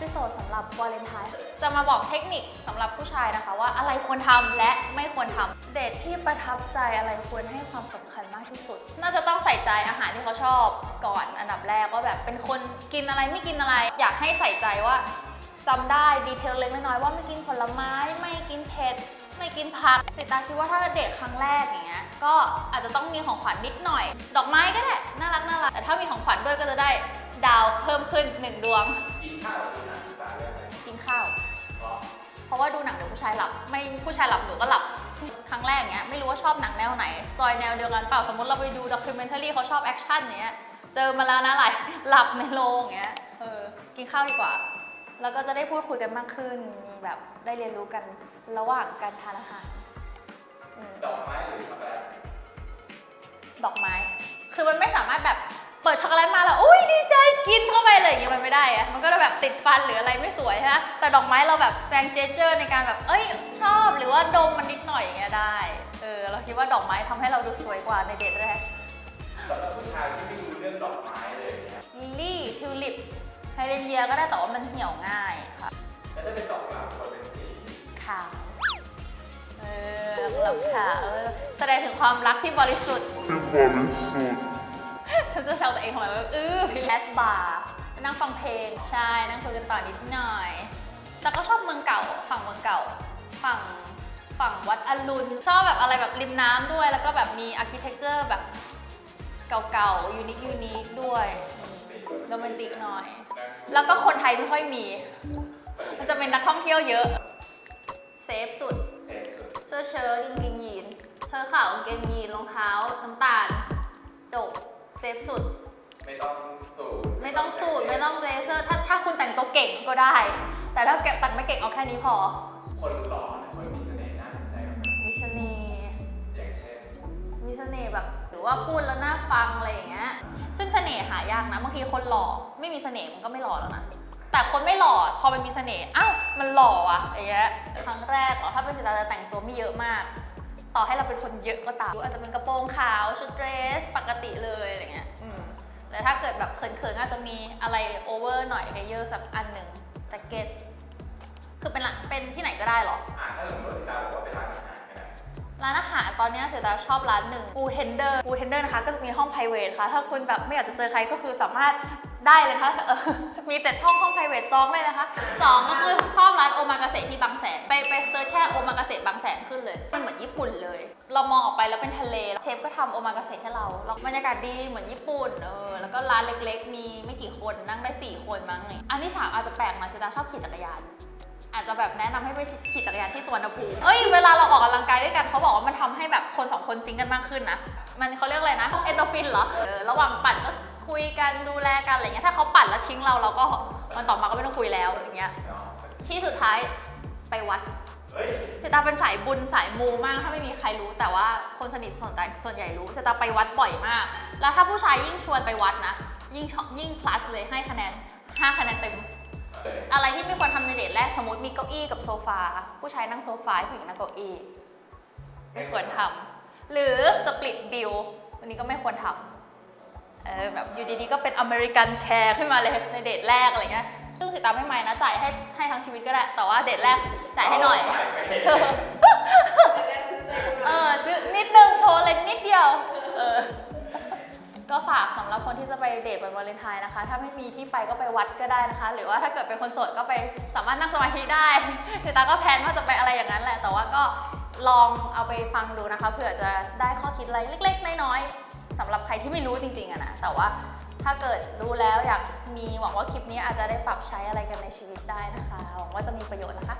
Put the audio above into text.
พิโซดสำหรับวาเลนไทน์จะมาบอกเทคนิคสำหรับผู้ชายนะคะ ว่าอะไรควรทำและไม่ควรทำเดทที่ประทับใจอะไรควรให้ความสำคัญมากที่สุด น่าจะต้องใส่ใจอาหารที่เขาชอบก่อนอันดับแรกว่าแบบเป็นคนกินอะไรไม่กินอะไร อยากให้ใส่ใจว่าจำได้ดีเทลเล็กน้อยว่าไม่กินผลไม้ไม่กินเผ็ดไม่กินผักสิตาคิดว่าถ้าเดทครั้งแรกอย่างเงี้ย ก็อาจจะต้องมีของขวัญนิดหน่อย ดอกไม้ก็ได้ น่ารักน่ารัก แต่ถ้ามีของขวัญด้วยก็จะได้ดาวเพิ่มขึ้นหนึ่งดวง นข้าวหรือกินอาหารที่บ้านเลยไหมกินข้าวก็เพราะว่าดูหนังเดี๋ยวผู้ชายหลับ ไม่ผู้ชายหลับหนูก็หลับ ครั้งแรกเงี้ยไม่รู้ว่าชอบหนังแนวไหนจอยแนวเดียวกันเปล่าสมมติเราไปดูด็อกิเมนทารีเขาชอบแอคชั่นเนี้ยเจอมาแล้วนะหลายหลับในโรงเงี้ยเออกินข้าวดีกว่า แล้วก็จะได้พูดคุยกันมากขึ้นมีแบบได้เรียนรู้กันระหว่างการทานอาหารอืมดอกไม้หรือช็อกโกแลตดอกไม้ คือมันไม่สามารถแบบ เปิดช็อกโกแลตมาแล้วอุ้ยดีใจกินเข้าไปเลยอย่างเงี้ยมันไม่ได้อะมันก็จะแบบติดฟันหรืออะไรไม่สวยใช่ไหมแต่ดอกไม้เราแบบแซงเจเจอร์ในการแบบเอ้ยชอบหรือว่าดมมันนิดหน่อยอย่างเงี้ยได้เออเราคิดว่าดอกไม้ทำให้เราดูสวยกว่าในเดทแรกสำหรับผู้ชายที่ไม่รู้เรื่องดอกไม้เลยเนี่ยลิลลี่ทิวลิปไฮเดรนเยียก็ได้แต่ว่ามันเหี่ยวง่ายค่ะแล้วถ้าเป็นดอกกุหลาบควรเป็นสีขาวเออหลับขาวเออแสดงถึงความรักที่บริสุทธิ์ ฉันจะแซวตัวเองทำไมว่าอื้อแคสบาร์นั่งฟังเพลง ใช่ นั่งคุยกันต่อนิดหน่อย แต่ก็ชอบเมืองเก่า ฝั่งเมืองเก่า ฝั่งฝั่งวัดอรุณ ชอบแบบอะไรแบบริมน้ำด้วย แล้วก็แบบมีอาร์เคเต็กเจอร์แบบเก่าๆ ยูนิคยูนิคด้วยโรแมนติกหน่อย แล้วก็คนไทยไม่ค่อยมี มันจะเป็นนักท่องเที่ยวเยอะ เซฟสุด เสื้อเชิ้ตกางเกงยีนเชิ้ตขาวกางเกงยีน รองเท้าน้ำตาลจบ เซฟสุด ไม่ต้องสูตรไม่ต้องสูตรไม่ต้องเลเซอร์ ถ้าถ้าคุณแต่งตัวเก่งก็ได้ แต่ถ้าแกแต่งไม่เก่งเอาแค่นี้พอ คนหล่อเนี่ยคนมีเสน่ห์น่าสนใจมากมีเสน่ห์อย่างเช่นมีเสน่ห์แบบหรือว่าพูดแล้วน่าฟังอะไรอย่างเงี้ย ซึ่งเสน่ห์หายากนะบางทีคนหล่อไม่มีเสน่ห์มันก็ไม่หล่อแล้วนะ แต่คนไม่หล่อพอมันมีเสน่ห์ อ้าว มันหล่อว่ะอย่างเงี้ย ครั้งแรกเหรอถ้าเป็นสิตาจะแต่งตัวไม่เยอะมาก ต่อให้เราเป็นคนเยอะก็ตามอาจจะเป็นกระโปรงขาวชุดเดรส ปกติเลยอะไรเงี้ยอืมแต่ถ้าเกิดแบบเขินๆอาจจะมีอะไรโอเวอร์หน่อยเลเยอร์สักอันหนึ่งแจ็คเก็ตคือเป็นร้านเป็นที่ไหนก็ได้เหรออ่าถ้าสมมติว่าดาวบอกว่าเป็นร้านอาหารก็ได้ร้านอาหารตอนนี้เสียดายชอบร้านหนึ่งปูเทนเดอร์ปูเทนเดอร์นะคะก็จะมีห้อง p r i v a t ค่ะ ถ้าคุณแบบไม่อยากจะเจอใครก็คือสามารถ ได้เลยค่ะเออมีแต่ห้องห้อง private จองเลยนะคะสองก็คือชอบร้านโอมากาเสะที่บางแสน ไปไปเซิร์ชแค่โอมากาเสะบางแสนขึ้นเลย มันเหมือนญี่ปุ่นเลย เรามองออกไปแล้วเป็นทะเล เชฟก็ทำโอมากาเสะให้เราแล้วบรรยากาศดีเหมือนญี่ปุ่นเออ แล้วก็ร้านเล็กๆ มีไม่กี่คนนั่งได้สี่คนมั้งเนี่ยอันที่สามอาจจะแปลกหน่อยเสียดาชอบขี่จักรยานอาจจะแบบแนะนำให้ไปขี่จักรยานที่สวนภูมิเอ้ย เวลาเราออกกำลังกายด้วยกันเขาบอกว่ามันทำให้แบบคนสองคนซิงกันมากขึ้นนะ มันเขาเรียกอะไรนะเอนโดรฟินเหรอ ระหว่างปั่นก็ คุยกันดูแลกันอะไรเงี้ยถ้าเขาปั่นแล้วทิ้งเราเราก็มันต่อมาก็ไม่ต้องคุยแล้วอย่างเงี้ยที่สุดท้ายไปวัดเซตาเป็นสายบุญสายมูมากถ้าไม่มีใครรู้แต่ว่าคนสนิทส่วนใหญ่ส่วนใหญ่รู้เซตาไปวัดบ่อยมาก แล้วถ้าผู้ชายยิ่งชวนไปวัดนะ ยิ่งยิ่ง plus เลยให้คะแนน5คะแนนเต็มอะไรที่ไม่ควรทำในเดทแรกสมมติมีเก้าอี้กับโซฟา ผู้ชายนั่งโซฟาผู้หญิงนั่งเก้าอี้ไม่ควรทำหรือสป l ิ t บิลอันนี้ก็ไม่ควรทำ เออแบบอยู่ดีๆก็เป็นอเมริกันแชร์ขึ้นมาเลยในเดทแรกอะไรเงี้ยซึ่งสิตามไม่ไม่นะจ่ายให้ให้ทั้งชีวิตก็ได้ แต่ว่าเดทแรกจ่ายให้หน่อยใส่ไปเออซื้อนิดนึงโชว์เล็กนิดเดียว เออ ก็ฝากสำหรับคนที่จะไปเดทวันวาเลนไทน์นะคะ ถ้าไม่มีที่ไปก็ไปวัดก็ได้นะคะ หรือว่าถ้าเกิดเป็นคนโสดก็ไปสามารถนั่งสมาธิได้คือตาก็แพลนว่าจะไปอะไรอย่างนั้นแหละ แต่ว่าก็ลองเอาไปฟังดูนะคะ เผื่อจะได้ข้อคิดอะไรเล็ก ๆ น้อยๆ สำหรับใครที่ไม่รู้จริงๆอะนะแต่ว่าถ้าเกิดรู้แล้วอยากมีหวังว่าคลิปนี้อาจจะได้ปรับใช้อะไรกันในชีวิตได้นะคะหวังว่าจะมีประโยชน์นะคะ